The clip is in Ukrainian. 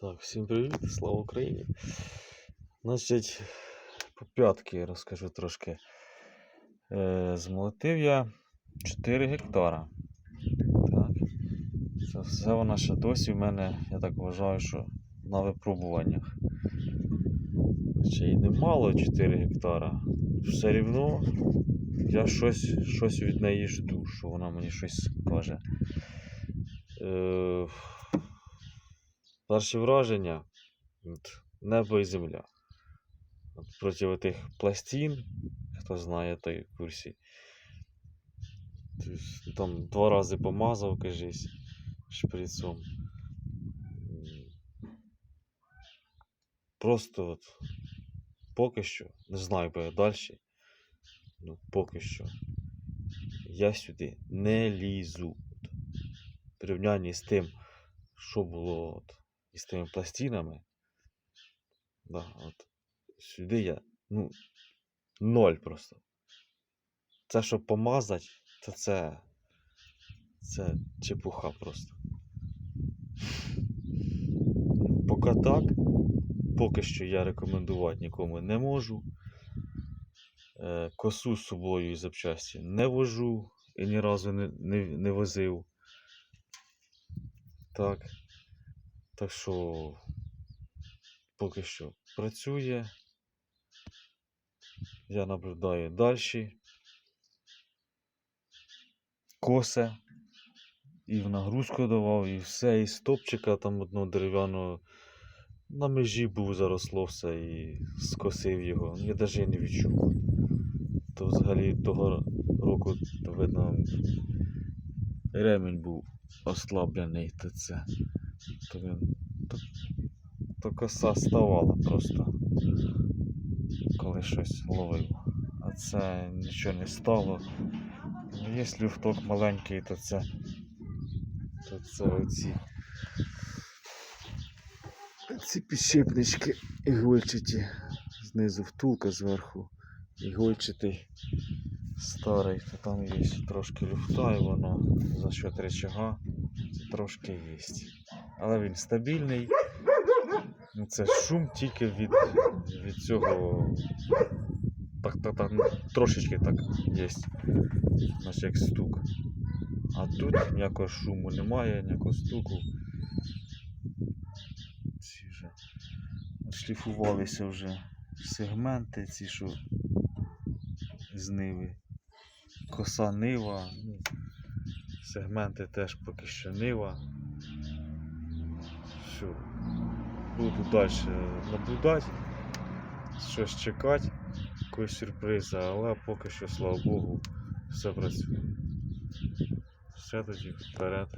Так, всім привіт, слава Україні. Значить, по п'ятки розкажу трошки. Е, змолотив я 4 гектара. Так. Це все вона ще досі в мене, я так вважаю, що на випробуваннях. Ще й немало 4 гектара. Все рівно я щось, щось від неї жду, що вона мені щось каже. Е, Перші враження от, небо і земля. От проти тих пластин, хто знає, той курсі. Тобто, Там два рази помазав, кажись, шприцом. Просто от поки що, не знаю, бо я далі. Ну, поки що. Я сюди не лізу. В порівнянні з тим, що було от, із тими пластинами. Да, от, сюди я, ну, ноль просто. Це, щоб помазати, то це. Це чепуха просто. Поки так, поки що я рекомендувати нікому не можу. Е, Косу з собою і запчасті не вожу і ні разу не, не, не возив. Так. Так що поки що працює. Я наблюдаю далі. Косе. І в нагрузку давав, і все, і стопчика там одного дерев'яного. На межі був заросло все і скосив його. Я навіть не відчув. То взагалі того року, то видно, ремінь був ослаблений, то це. То він то, то коса ставала просто, коли щось ловив. А це нічого не стало. Якщо вток маленький, то це, то це оці, ці підшипнички ігольчаті. Знизу втулка зверху. Ігольчатий старий, то там є трошки люфта і воно за счет речага трошки є. Але він стабільний. Ну, Це шум тільки від, від цього. Так, так, так, ну, трошечки так є. Наче як стук. А тут ніякого шуму немає, ніякого стуку. Ці вже шліфувалися вже сегменти, ці що з ниви. Коса нива. Ну, сегменти теж поки що нива. Все. Буду далі наблюдати, щось чекати, якогось сюрпризи, але поки що, слава Богу, все працює. Все тоді вперед.